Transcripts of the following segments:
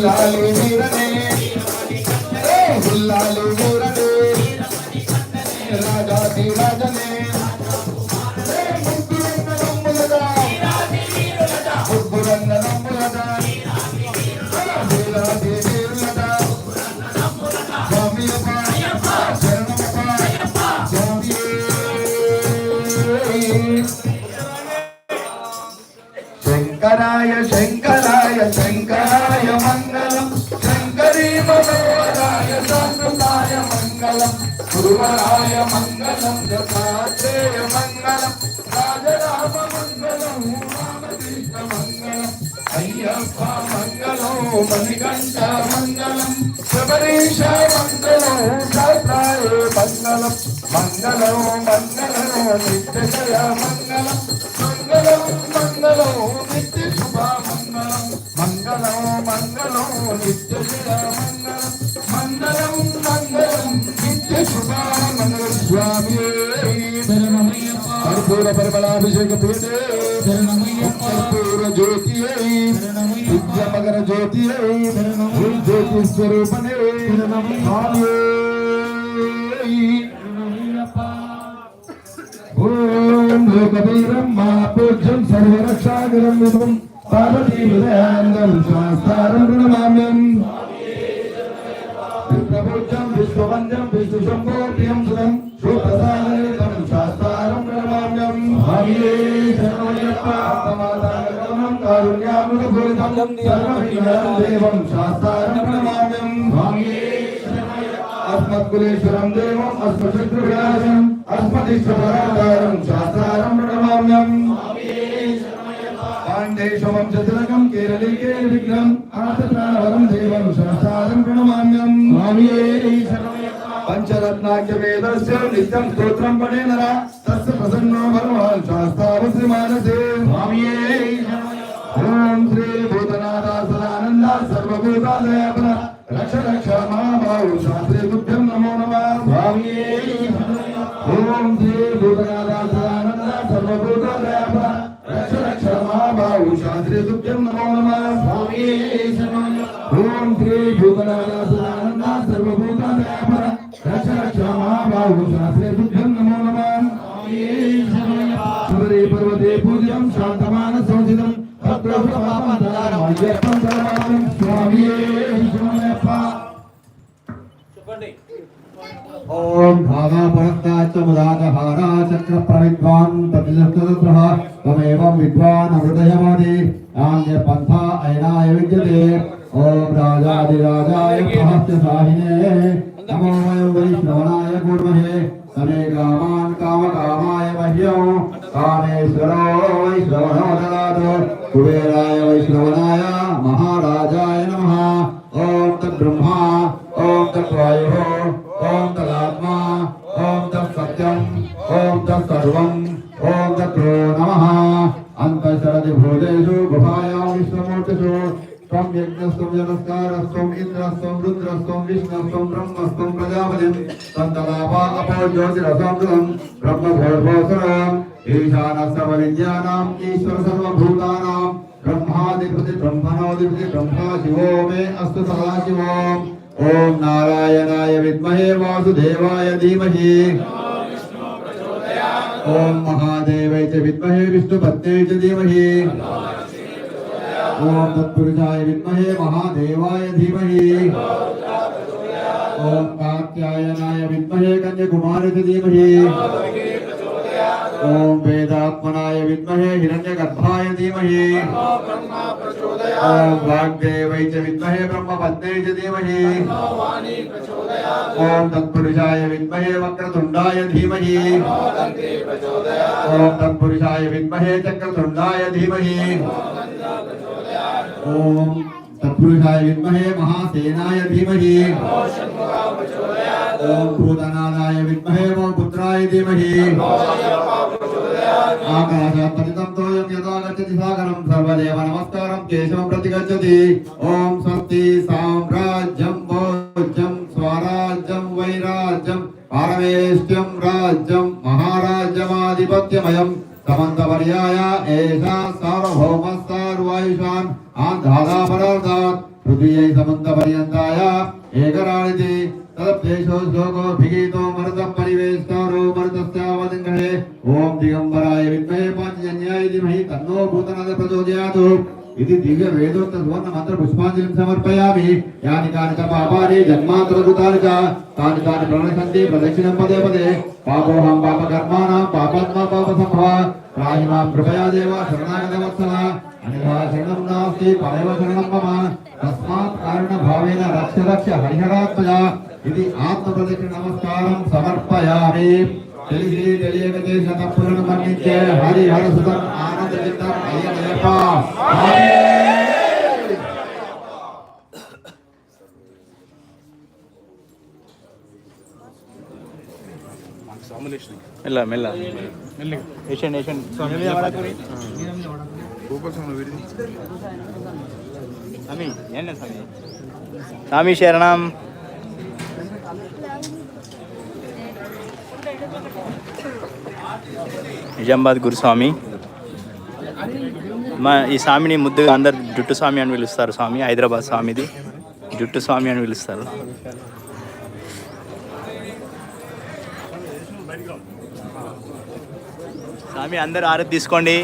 लाले శంకరాయ శంకరాయ శంకరాయ మంగళం. శంకరీ మనోహరాయ సంకృతాయ మంగళం. గురువరాయ మంగళం దత్తాత్రేయ మంగళం. రాజరామ మంగళం రామకృష్ణ మంగళం. అయ్యప్ప మంగళం మణికంఠ మంగళం. శబరీష మంగళం సాయ మంగళం. మంగళం మంగళం నిత్యజయ మంగళం. మంగళం మంగళం నిత్య మంగళం నిత్య శుభ మంగళం మంగళం మంగళం నిత్య శుభ మంగళం స్వామి కర్పూర పరిమళాభిషేక పీఠే కర్పూర జ్యోతి విద్య మకర జ్యోతి జ్యోతి పార్వతీ హృదయానందం శాస్తారం ప్రణమామ్యం ప్రబోధ్యం విశ్వవంద్యం విష్ణు సంభోప్యం సుతం శ్రోతసాగరితం శాస్తారం ప్రణమామ్యం భామియే శరణమయ్యప్ప మాతాగమనం కారుణ్యామృత పూరితం సర్వహిందం దేవం శాస్తారం ప్రణమామ్యం భామియే అస్మత్కులేశ్వరం దేవం అస్మశత్రువినాశనం అస్మతిష్ట పరాధారం ప్రణమామ్యం पाण्डेशमं चतुरकं केरलीके विघ्नम् आर्तप्राणवरं देवं शास्त्रारम् प्रणमाम्यम् पञ्चरत्नाख्यवेदस्य नित्यं स्तोत्रं पठे नर तस्य प्रसन्नो भगवान् शास्त्रावश्रीमानसे ॐ श्री भूतनाथा सदानन्द सर्वभूतादयापन रक्ष रक्ष महाभाव शास्त्रे तुभ्यं नमो नमः स्वामिये ॐ श्री भूतनाथा सदानन्द પ્રભુ પાપા નદારા જય પંડરામ સ્વામી શિવનેપા ओम भागा भक्ता च मदादहारा चक्र प्रविद्वान् प्रतिलक्षतः त्वमेवं विद्वान् हृदयमदि आन्य पन्था अयनाय विद्यते ॐ राजादिराजाय प्रहस्य साहिने नमो वयं वैष्णवनाय कुर्महे समे कामान् कामकामाय मह्यं कामेश्वरो वैष्णवनो ददातु। कुबेराय वैष्णवनाय महाराजाय नमः। ॐ तद्ब्रह्मा, ॐ तद्वायुः, ॐ तदात्मा, ॐ तत्सत्यम् ॐ तत्सर्वम् ॐ तत्रो नमः। अन्तशरति भूतेषु गुहायां विश्वमूर्तिषु त्वं यज्ञस्त्वं जनस्कारस्त्वम् इन्द्रस्त्वं रुद्रस्त्वं विष्णुस्त्वं ब्रह्मस्त्वं प्रजापतिं तन्तलापा अपो ज्योतिरसंकृतं ईशानस्य वरिज्ञानाम् ईश्वरसर्वभूतानाम्। బ్రహ్మణోధిపతి బ్రహ్మా శివో మే అస్తు సదా శివోం ఓం నారాయణాయ విద్మహే వాసుదేవాయ ధీమహి ఓం మహాదేవై చ విద్మహే విష్ణుపత్నే చ ధీమహి ఓం తత్పురుషాయ విద్మహే మహాదేవాయ ధీమహి ఓం కాత్యాయనాయ విద్మహే కన్యకుమారి చ ధీమహి ఓం వేదాత్మనాయ విద్మహే హిరణ్యగర్భాయ ధీమహి ఓం వాగ్దేవై చ విద్మహే బ్రహ్మపద్మై చ ధీమహి ఓం తత్పురుషాయ విద్మహే వక్రతుండాయ ధీమహి ఓం తత్పురుషాయ విద్మహే చక్రతుండాయ ధీమహి ఓం తత్పురుషాయ విద్మహే మహాసేనాయ ధీమహి ओम भूतनादाय विद्महे मम पुत्राय धीमहि। आकाशात् पतितं तोयं यदा गच्छति सागरं, सर्वदेव नमस्कारं, केशवं प्रति गच्छति ॐ स्वस्ति साम्राज्यं, भोज्यं, स्वराज्यं, वैराज्यं पारमेष्ट्यं राज्यं महाराज्यमाधिपत्यमयम् समन्तपर्याय एषा सार्वभौमः सर्वायुषान् आन्धादापरार्थात् पृथिव्यै समन्तपर्यन्ताय एकराणिति తదప్యేషో శ్లోకో భిగీతో మరుత పరివేష్టారో మరుతస్యావదింగళే ఓం దిగంబరాయ విద్మహే పాంచజన్యాయ ధీమహి తన్నో భూతనాథ ప్రచోదయాతు. ఇది దివ్య వేదోక్త సువర్ణ మంత్ర పుష్పాంజలిం సమర్పయామి. యాని కాని చ పాపాని జన్మాంతర కృతాని చ తాని తాని ప్రణశంతి ప్రదక్షిణం పదే పదే. పాపోహం పాప కర్మాణం పాపాత్మ పాప సంభవ రాహి కృపయా దేవ శరణాగత వత్సల అనివా శరణం నాస్తి పరమ శరణం మమ. తస్మాత్ కారణ భావేన రక్ష రక్ష హరిహరాత్మజ. ఇది ఆత్మ ప్రదక్షిణ నమస్కారం సమర్పయామి తెలిసి తెలియక చేసిన తప్పులను మన్నించే హరిహర సుతం ఆనంద చిత్తం అయ్యప్ప మెల్ల మెల్ల ఏషియన్ ఏషియన్ స్వామి ఏంటి స్వామి స్వామి శరణం నిజామాబాద్ గురుస్వామి. మా ఈ స్వామిని ముద్దుగా అందరు జుట్టు స్వామి అని పిలుస్తారు స్వామి హైదరాబాద్ స్వామిది. జుట్టు స్వామి అని పిలుస్తారు. స్వామి అందరూ ఆరతి తీసుకోండి.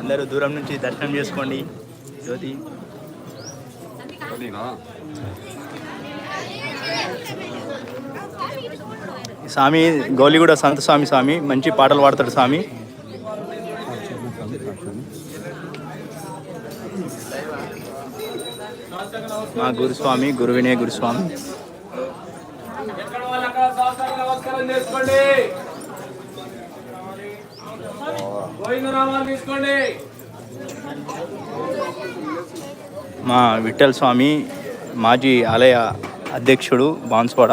అందరూ దూరం నుంచి దర్శనం చేసుకోండి. జ్యోతి. స్వామి గౌలిగూడ సంత స్వామి స్వామి మంచి పాటలు పాడతాడు స్వామి. మా గురుస్వామి గురువినే గురుస్వామి. మా విఠల్ స్వామి మాజీ ఆలయ అధ్యక్షుడు బాన్స్వాడ.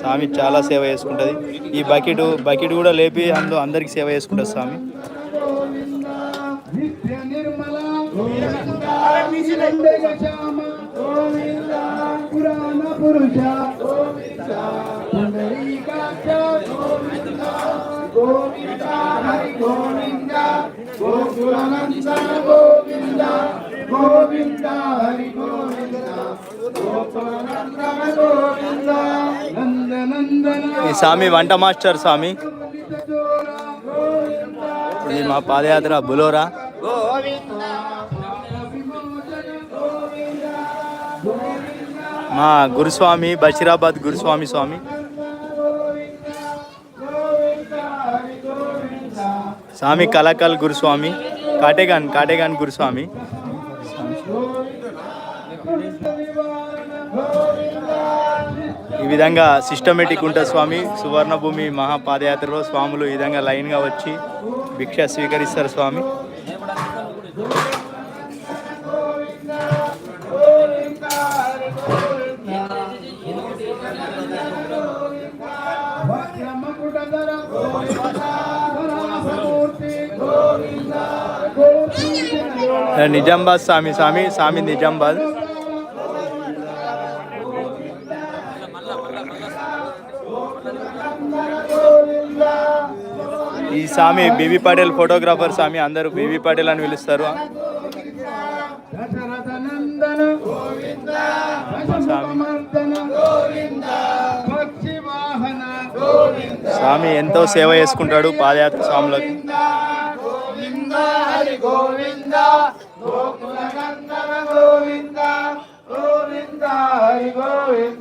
స్వామి చాలా సేవ చేసుకుంటుంది. ఈ బకెట్ బకెట్ కూడా లేపి అందు అందరికి సేవ చేసుకుంటుంది స్వామి. నిత్య గోవింద హరి గోవింద గోకులనందన గోవింద గోవింద హరి గోవింద గోకులనందన గోవింద ఈ స్వామి వంట మాస్టర్ స్వామి. ఇది మా పాదయాత్ర బులోరా. మా గురుస్వామి బషీరాబాద్ గురుస్వామి స్వామి. స్వామి కలకల్ గురుస్వామి కాటేగాన్ కాటేగాన్ గురుస్వామి. విధంగా సిస్టమేటిక్ ఉంటుంది స్వామి. సువర్ణభూమి మహాపాదయాత్రలో స్వాములు ఈ విధంగా లైన్గా వచ్చి భిక్ష స్వీకరిస్తారు స్వామి. నిజాంబాద్ నిజామాబాద్ స్వామి స్వామి స్వామి నిజామాబాద్ ఈ Swami B B Patil photographer Swami అందరూ బీబీ పాటిల్ అని పిలుస్తారు. స్వామి. ఎంతో సేవ చేసుకుంటాడు పాదయాత్ర స్వాములకు. గోవింద.